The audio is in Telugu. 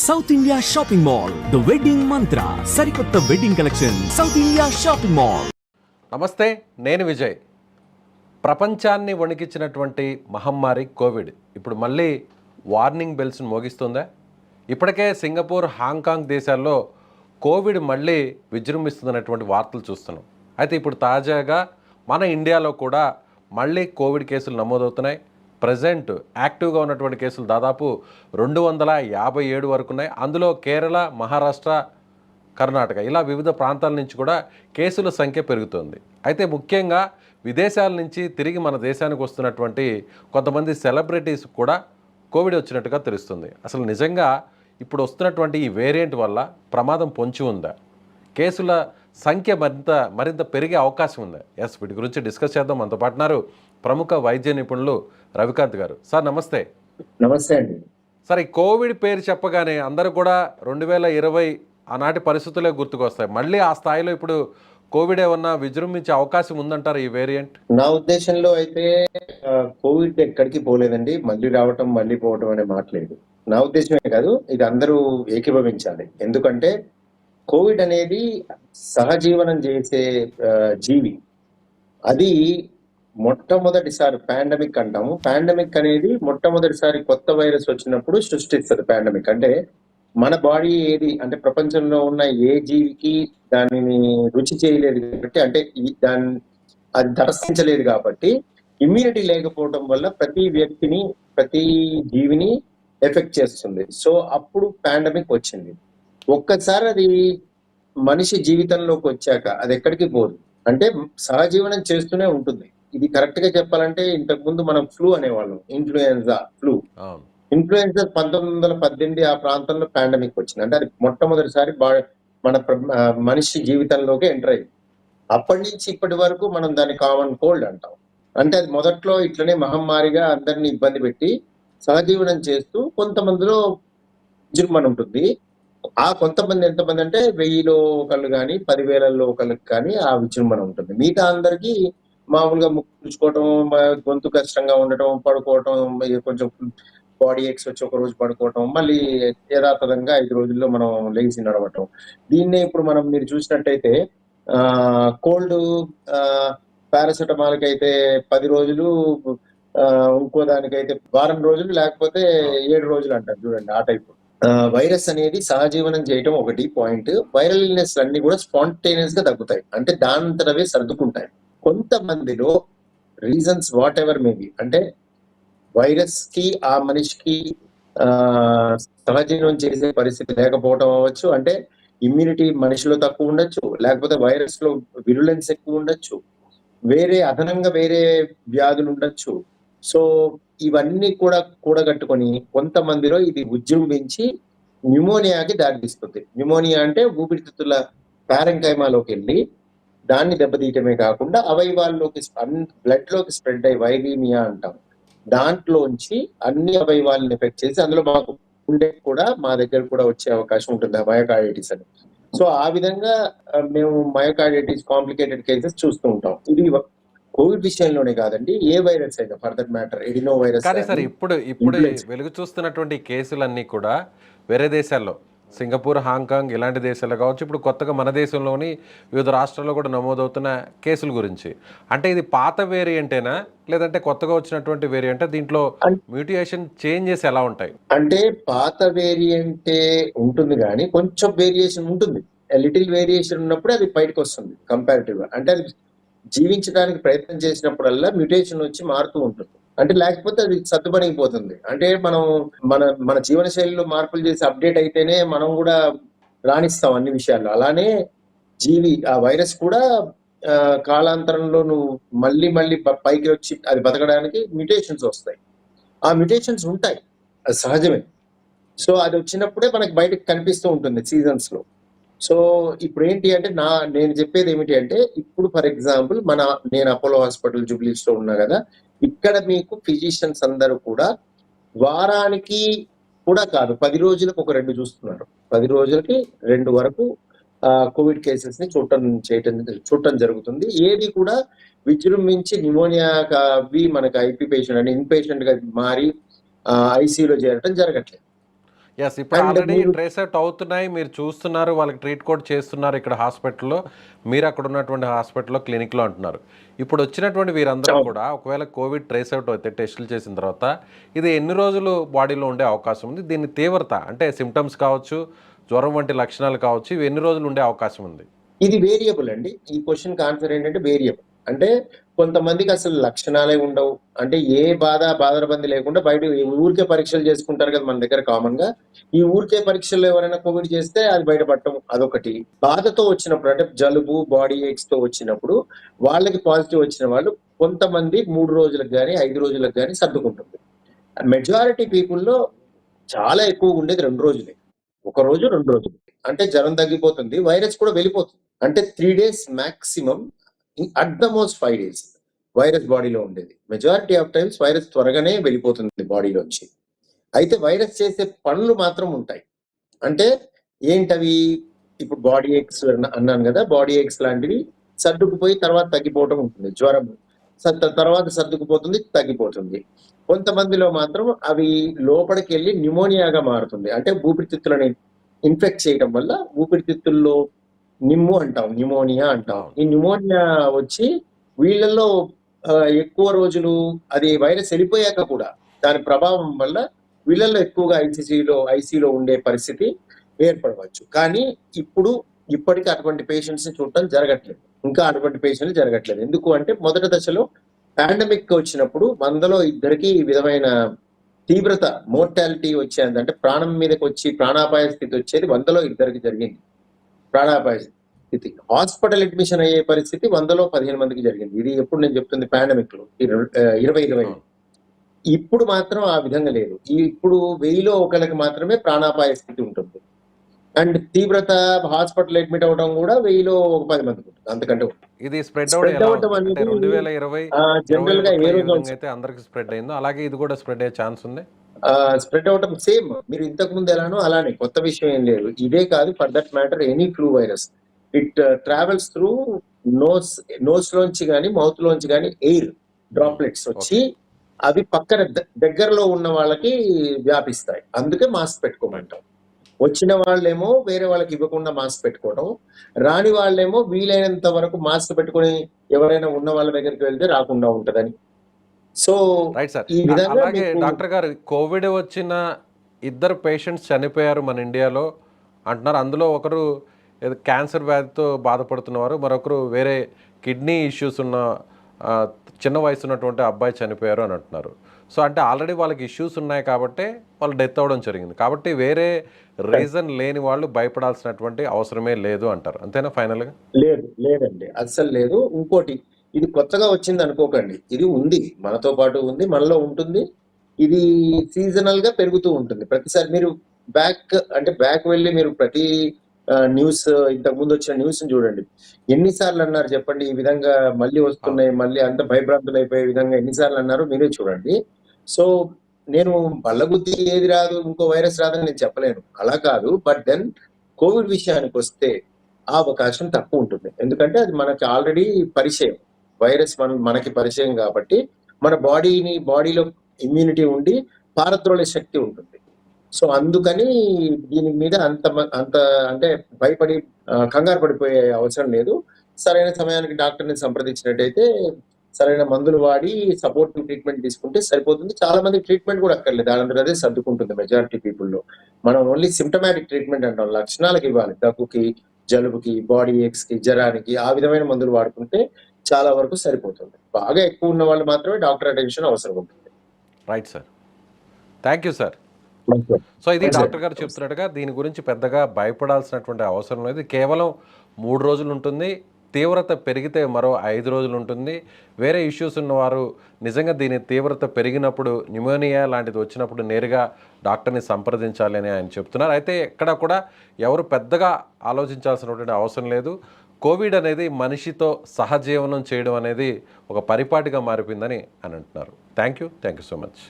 South India shopping mall the wedding Mantra సరికొత్త wedding collection South India shopping mall నమస్తే నేను విజయ్. ప్రపంచాన్ని వణికించినటువంటి మహమ్మారి కోవిడ్. ఇప్పుడు మళ్ళీ వార్నింగ్ బెల్స్ను మోగిస్తుందా? ఇప్పటికే సింగపూర్ హాంకాంగ్ దేశాల్లో కోవిడ్ మళ్ళీ విజృంభిస్తుందనేటువంటి వార్తలు చూస్తున్నాం. అయితే ఇప్పుడు తాజాగా మన ఇండియాలో కూడా మళ్ళీ కోవిడ్ కేసులు నమోదవుతున్నాయి. ప్రజెంట్ యాక్టివ్గా ఉన్నటువంటి కేసులు దాదాపు రెండు వందల యాభై ఏడు వరకు ఉన్నాయి. అందులో కేరళ మహారాష్ట్ర కర్ణాటక ఇలా వివిధ ప్రాంతాల నుంచి కూడా కేసుల సంఖ్య పెరుగుతుంది. అయితే ముఖ్యంగా విదేశాల నుంచి తిరిగి మన దేశానికి వస్తున్నటువంటి కొంతమంది సెలబ్రిటీస్ కూడా కోవిడ్ వచ్చినట్టుగా తెలుస్తుంది. అసలు నిజంగా ఇప్పుడు వస్తున్నటువంటి ఈ వేరియంట్ వల్ల ప్రమాదం పొంచి ఉందా? కేసుల సంఖ్య మరింత మరింత పెరిగే అవకాశం ఉంది? ఎస్ వీటి గురించి డిస్కస్ చేద్దాం. మనతో పాటున్నారు ప్రముఖ వైద్య నిపుణులు రవికాంత్ గారు. సార్ నమస్తే. నమస్తే అండి. సార్ ఈ కోవిడ్ పేరు చెప్పగానే అందరూ కూడా రెండు వేల ఇరవై ఆనాటి పరిస్థితులే గుర్తుకొస్తాయి. మళ్ళీ ఆ స్థాయిలో ఇప్పుడు కోవిడ్ ఏమన్నా విజృంభించే అవకాశం ఉందంటారు ఈ వేరియంట్? నా ఉద్దేశంలో అయితే కోవిడ్ ఎక్కడికి పోలేదండి. మళ్ళీ రావటం మళ్ళీ పోవటం అనే మాట లేదు. నా ఉద్దేశమే కాదు ఇది అందరూ ఏకీభవించాలి. ఎందుకంటే కోవిడ్ అనేది సహజీవనం చేసే జీవి. అది మొట్టమొదటిసారి పాండమిక్ అంటాము. పాండమిక్ అనేది మొట్టమొదటిసారి కొత్త వైరస్ వచ్చినప్పుడు సృష్టిస్తుంది పాండమిక్ అంటే మన బాడీ ఏది అంటే ప్రపంచంలో ఉన్న ఏ జీవికి దానిని రుచి చేయలేదు కాబట్టి అంటే ఈ- దాని అది దర్శించలేదు కాబట్టి ఇమ్యూనిటీ లేకపోవడం వల్ల ప్రతి వ్యక్తిని ప్రతి జీవిని ఎఫెక్ట్ చేస్తుంది. సో అప్పుడు పాండమిక్ వచ్చింది. ఒక్కసారి అది మనిషి జీవితంలోకి వచ్చాక అది ఎక్కడికి పోదు. అంటే సహజీవనం చేస్తూనే ఉంటుంది. ఇది కరెక్ట్గా చెప్పాలంటే ఇంతకు ముందు మనం ఫ్లూ అనేవాళ్ళం. ఇన్ఫ్లుయెన్జా ఫ్లూ ఇన్ఫ్లుయెన్జా పంతొమ్మిది వందల పద్దెనిమిది ఆ ప్రాంతంలో పాండమిక్ వచ్చింది. అంటే అది మొట్టమొదటిసారి బా- మన మనిషి జీవితంలోకి ఎంటర్ అయింది. అప్పటి నుంచి ఇప్పటి వరకు మనం దాన్ని కామన్ కోల్డ్ అంటాం. అంటే అది మొదట్లో ఇట్లనే మహమ్మారిగా అందరిని ఇబ్బంది పెట్టి సహజీవనం చేస్తూ కొంతమందిలో విజృంభణ ఉంటుంది. ఆ కొంతమంది ఎంతమంది అంటే వెయ్యిలో ఒకళ్ళు కానీ పదివేలలో ఒకళ్ళకి కానీ ఆ విజృంభణ ఉంటుంది. మిగతా అందరికీ మామూలుగా ముక్కు పుచ్చుకోవటం గొంతు కష్టంగా ఉండటం పడుకోవటం కొంచెం బాడీ ఎక్స్ వచ్చి ఒక రోజు పడుకోవటం మళ్ళీ యథాతథంగా ఐదు రోజుల్లో మనం లేచి నడవటం. దీన్నే ఇప్పుడు మనం మీరు చూసినట్టయితే ఆ కోల్డ్ పారాసెటమాల్కి అయితే పది రోజులు ఇంకో దానికైతే వారం రోజులు లేకపోతే ఏడు రోజులు అంటారు చూడండి ఆ టైప్. వైరస్ అనేది సహజీవనం చేయటం ఒకటి పాయింట్. వైరల్ ఇల్నెస్ అన్ని కూడా స్పాంటేనియస్గా తగ్గుతాయి. అంటే దానంతరవే సర్దుకుంటాయి. కొంతమందిలో రీజన్స్ వాట్ ఎవర్ మేబీ అంటే వైరస్కి ఆ మనిషికి సహజీవనం చేసే పరిస్థితి లేకపోవడం అవ్వచ్చు. అంటే ఇమ్యూనిటీ మనిషిలో తక్కువ ఉండొచ్చు. లేకపోతే వైరస్లో విరులెన్స్ ఎక్కువ ఉండొచ్చు. వేరే అదనంగా వేరే వ్యాధులు ఉండొచ్చు. సో ఇవన్నీ కూడా కూడగట్టుకొని కొంతమందిలో ఇది ఉజృంభించి న్యూమోనియాకి దారితీస్తుంది. న్యూమోనియా అంటే ఊపిరితిత్తుల పారంకైమాలోకి వెళ్ళి దాన్ని దెబ్బతీయటమే కాకుండా అవయవాల్లోకి బ్లడ్లోకి స్ప్రెడ్ అయ్యి వైరీమియా అంటాం. దాంట్లోంచి అన్ని అవయవాలను ఎఫెక్ట్ చేసి అందులో మాకు ఉండే కూడా మా దగ్గర కూడా వచ్చే అవకాశం ఉంటుంది మయోకార్డైటిస్ అని. సో ఆ విధంగా ఆ, మేము మయోకార్డైటిస్ కాంప్లికేటెడ్ కేసెస్ చూస్తూ ఉంటాం. ఇది కోవిడ్ విషయంలోనే కాదండి ఏ వైరస్ అయినా for that matter adeno virus కానీ సార్ ఇప్పుడు ఇప్పుడు. వెలుగు చూస్తున్నటువంటి కేసులన్నీ కూడా వేరే దేశాల్లో సింగపూర్ హాంకాంగ్ ఇలాంటి దేశాల్లో కావచ్చు ఇప్పుడు కొత్తగా మన దేశంలోని వివిధ రాష్ట్రాల్లో కూడా నమోదవుతున్న కేసుల గురించి. అంటే ఇది పాత వేరియంటేనా? లేదంటే కొత్తగా వచ్చినటువంటి వేరియంట్? దీంట్లో మ్యూటియేషన్ చేంజెస్ ఎలా ఉంటాయి? అంటే పాత వేరియంటే ఉంటుంది కానీ కొంచెం వేరియేషన్ ఉంటుంది. లిటిల్ వేరియేషన్ ఉన్నప్పుడు అది బయటకు వస్తుంది కంపారిటివ్గా. అంటే అది జీవించడానికి ప్రయత్నం చేసినప్పుడల్లా మ్యూటేషన్ వచ్చి మారుతూ ఉంటుంది. అంటే లేకపోతే అది సర్దుబడిపోతుంది అంటే మనం మన మన జీవన శైలిలో మార్పులు చేసి అప్డేట్ అయితేనే మనం కూడా రాణిస్తాం అన్ని విషయాల్లో. అలానే జీవి ఆ వైరస్ కూడా కాలాంతరంలో నువ్వు మళ్ళీ మళ్ళీ పైకి వచ్చి అది బతకడానికి మ్యూటేషన్స్ వస్తాయి. ఆ మ్యూటేషన్స్ ఉంటాయి. అది సహజమే. సో అది వచ్చినప్పుడే మనకి బయటకు కనిపిస్తూ ఉంటుంది సీజన్స్లో. సో ఇప్పుడు ఏంటి అంటే నా నేను చెప్పేది ఏమిటి అంటే ఇప్పుడు ఫర్ ఎగ్జాంపుల్ మన నేను అపోలో హాస్పిటల్ జూబ్లీస్లో ఉన్నా కదా ఇక్కడ మీకు ఫిజిషియన్స్ అందరూ కూడా వారానికి కూడా కాదు పది రోజులకు ఒక రెండు చూస్తున్నారు. పది రోజులకి రెండు వరకు కోవిడ్ కేసెస్ని చూడటం చేయటం చూడటం జరుగుతుంది. ఏది కూడా విజృంభించి నిమోనియా అవి మనకి ఐపీ పేషెంట్ అని ఇన్ పేషెంట్గా మారి ఐసీయూలో చేరటం జరగట్లేదు. ఎస్ ఇప్పుడు ఆల్రెడీ ట్రేస్ అవుట్ అవుతున్నాయి మీరు చూస్తున్నారు వాళ్ళకి ట్రీట్ కూడా చేస్తున్నారు ఇక్కడ హాస్పిటల్లో మీరు అక్కడ ఉన్నటువంటి హాస్పిటల్లో క్లినిక్లో అంటున్నారు. ఇప్పుడు వచ్చినటువంటి వీరందరూ కూడా ఒకవేళ కోవిడ్ ట్రేస్ అవుట్ అయితే టెస్టులు చేసిన తర్వాత ఇది ఎన్ని రోజులు బాడీలో ఉండే అవకాశం ఉంది? దీని తీవ్రత అంటే సిమ్టమ్స్ కావచ్చు జ్వరం వంటి లక్షణాలు కావచ్చు ఇవి ఎన్ని రోజులు ఉండే అవకాశం ఉంది? ఇది వేరియబుల్ అండి. ఈ క్వశ్చన్ ఆన్సర్ ఏంటంటే వేరియబుల్ అంటే కొంతమందికి అసలు లక్షణాలే ఉండవు. అంటే ఏ బాధ బాధరబంది లేకుండా బయట ఊరికే పరీక్షలు చేసుకుంటారు కదా మన దగ్గర కామన్గా ఈ ఊరికే పరీక్షలు ఎవరైనా కోవిడ్ చేస్తే అది బయటపడటం అదొకటి. బాధతో వచ్చినప్పుడు అంటే జలుబు బాడీ ఎయిడ్స్తో వచ్చినప్పుడు వాళ్ళకి పాజిటివ్ వచ్చిన వాళ్ళు కొంతమంది మూడు రోజులకు కానీ ఐదు రోజులకు కానీ సర్దుకుంటుంది. మెజారిటీ పీపుల్లో చాలా ఎక్కువగా ఉండేది రెండు రోజులే. ఒక రోజు రెండు రోజులు. అంటే జ్వరం తగ్గిపోతుంది వైరస్ కూడా వెళ్ళిపోతుంది. అంటే three days maximum at the most five days virus బాడీలో ఉండేది. మెజారిటీ ఆఫ్ టైమ్స్ వైరస్ త్వరగానే వెళ్ళిపోతుంది బాడీలోంచి. అయితే వైరస్ చేసే పనులు మాత్రం ఉంటాయి. అంటే ఏంటవి? ఇప్పుడు బాడీ ఎక్స్ అన్నాను కదా బాడీ ఎక్స్ లాంటివి సర్దుకుపోయి తర్వాత తగ్గిపోవటం ఉంటుంది. జ్వరం సర్ద- తర్వాత సర్దుకుపోతుంది తగ్గిపోతుంది. కొంతమందిలో మాత్రం అవి లోపలికి వెళ్ళి న్యూమోనియాగా మారుతుంది. అంటే ఊపిరితిత్తులని ఇన్ఫెక్ట్ చేయడం వల్ల ఊపిరితిత్తుల్లో నిమ్ము అంటాం న్యూమోనియా అంటాం. ఈ న్యూమోనియా వచ్చి వీళ్ళల్లో ఎక్కువ రోజులు అది వైరస్ వెళ్ళిపోయాక కూడా దాని ప్రభావం వల్ల వీళ్ళల్లో ఎక్కువగా ఐసీసీలో ఐసీలో ఉండే పరిస్థితి ఏర్పడవచ్చు. కానీ ఇప్పుడు ఇప్పటికీ అటువంటి పేషెంట్స్ని చూడటం జరగట్లేదు. ఇంకా అటువంటి పేషెంట్లు జరగట్లేదు. ఎందుకు అంటే మొదటి దశలో పాండమిక్ వచ్చినప్పుడు వందలో ఇద్దరికి ఈ విధమైన తీవ్రత మోర్టాలిటీ వచ్చేది. అంటే ప్రాణం మీదకి వచ్చి ప్రాణాపాయ స్థితి వచ్చేది వందలో ఇద్దరికి జరిగింది. ప్రాణాపాయ స్థితి. హాస్పిటల్ అడ్మిషన్ అయ్యే పరిస్థితి వందలో పదిహేను మందికి జరిగింది. ఇది ఎప్పుడు నేను చెప్తుంది పాండమిక్లో ఇరవై ఇరవై. ఇప్పుడు మాత్రం ఆ విధంగా లేదు. ఇప్పుడు వెయ్యిలో ఒకరికి మాత్రమే ప్రాణాపాయ స్థితి ఉంటుంది. అండ్ తీవ్రత హాస్పిటల్ అడ్మిట్ అవడం కూడా వెయ్యిలో ఒక పది మందికి ఉంటుంది. అంతకంటే ఉండదు. ఇది స్ప్రెడ్? అంటే అనేది, రెండు వేల ఇరవై జనరల్గా ఏ రోజు అయితే అందరికి స్ప్రెడ్ అయిందో అలాగే ఇది కూడా స్ప్రెడ్ అయ్యే ఛాన్స్ ఉంది? స్ప్రెడ్ అవటం సేమ్ మీరు ఇంతకు ముందు ఎలానో అలానే. కొత్త విషయం ఏం లేదు. ఇదే కాదు for that matter any flu virus it travels through nose nose లోంచి కానీ మౌత్ లోంచి కానీ ఎయిర్ డ్రాప్లెట్స్ వచ్చి అవి పక్కన దగ్గరలో ఉన్న వాళ్ళకి వ్యాపిస్తాయి. అందుకే మాస్క్ పెట్టుకోమంటాం. వచ్చిన వాళ్ళేమో వేరే వాళ్ళకి ఇవ్వకుండా మాస్క్ పెట్టుకోవడం రాని వాళ్ళేమో వీలైనంత వరకు మాస్క్ పెట్టుకొని ఎవరైనా ఉన్న వాళ్ళ దగ్గరికి వెళ్తే రాకుండా ఉంటదని. సో రైట్ సార్ అలాగే డాక్టర్ గారు కోవిడ్ వచ్చిన ఇద్దరు పేషెంట్స్ చనిపోయారు మన ఇండియాలో అంటున్నారు. అందులో ఒకరు క్యాన్సర్ వ్యాధితో బాధపడుతున్నవారు మరొకరు వేరే కిడ్నీ ఇష్యూస్ ఉన్న చిన్న వయసు ఉన్నటువంటి అబ్బాయి చనిపోయారు అని అంటున్నారు. సో అంటే ఆల్రెడీ వాళ్ళకి ఇష్యూస్ ఉన్నాయి కాబట్టి వాళ్ళు డెత్ అవ్వడం జరిగింది. కాబట్టి వేరే రీజన్ లేని వాళ్ళు భయపడాల్సినటువంటి అవసరమే లేదు అంటారు. అంతేనా ఫైనల్గా లేదు లేదండి. అస్సలు లేదు. ఇంకోటి ఇది కొత్తగా వచ్చింది అనుకోకండి. ఇది ఉంది. మనతో పాటు ఉంది మనలో ఉంటుంది. ఇది సీజనల్గా పెరుగుతూ ఉంటుంది. ప్రతిసారి మీరు బ్యాక్ అంటే బ్యాక్ వెళ్ళి మీరు ప్రతి న్యూస్ ఇంతకు ముందు వచ్చిన న్యూస్ చూడండి. ఎన్నిసార్లు అన్నారు చెప్పండి ఈ విధంగా మళ్ళీ వస్తున్నాయి మళ్ళీ అంత భయభ్రాంతులు అయిపోయే విధంగా ఎన్నిసార్లు అన్నారు మీరే చూడండి. సో నేను బల్లగుద్ది ఏది రాదు ఇంకో వైరస్ రాదని నేను చెప్పలేను. అలా కాదు. బట్ దెన్ కోవిడ్ విషయానికి వస్తే ఆ అవకాశం తక్కువ ఉంటుంది. ఎందుకంటే అది మనకి ఆల్రెడీ పరిచయం. వైరస్ మన మనకి పరిచయం కాబట్టి మన బాడీని బాడీలో ఇమ్యూనిటీ ఉండి పారద్రోలే శక్తి ఉంటుంది. సో అందుకని దీని మీద అంత మ- అంత అంటే భయపడి కంగారు పడిపోయే అవసరం లేదు. సరైన సమయానికి డాక్టర్ని సంప్రదించినట్టయితే సరైన మందులు వాడి సపోర్టివ్ ట్రీట్మెంట్ తీసుకుంటే సరిపోతుంది. చాలా మంది ట్రీట్మెంట్ కూడా అక్కర్లేదు. దాని అదే సర్దుకుంటుంది మెజారిటీ పీపుల్లో మనం ఓన్లీ సిమ్టమాటిక్ ట్రీట్మెంట్ అంటాం. లక్షణాలకు ఇవ్వాలి. దగ్గుకి జలుబుకి బాడీ ఏక్స్కి జ్వరానికి ఆ విధమైన మందులు వాడుకుంటే చాలా వరకు సరిపోతుంది. బాగా ఎక్కువ ఉన్న వాళ్ళు మాత్రమే డాక్టర్ అటెన్షన్ అవసరం ఉంటుంది. Right sir thank you sir so ఇది డాక్టర్ గారు చెప్తున్నట్టుగా దీని గురించి పెద్దగా భయపడాల్సినటువంటి అవసరం లేదు. కేవలం మూడు రోజులు ఉంటుంది. తీవ్రత పెరిగితే మరో ఐదు రోజులు ఉంటుంది. వేరే ఇష్యూస్ ఉన్నవారు నిజంగా దీని తీవ్రత పెరిగినప్పుడు న్యూమోనియా లాంటిది వచ్చినప్పుడు నేరుగా డాక్టర్ని సంప్రదించాలి అని ఆయన చెప్తున్నారు. అయితే ఎక్కడ కూడా ఎవరు పెద్దగా ఆలోచించాల్సినటువంటి అవసరం లేదు. కోవిడ్ అనేది మనిషితో సహజీవనం చేయడం అనేది ఒక పరిపాటిగా మారిపోయిందని అని అంటున్నారు. Thank you thank you so much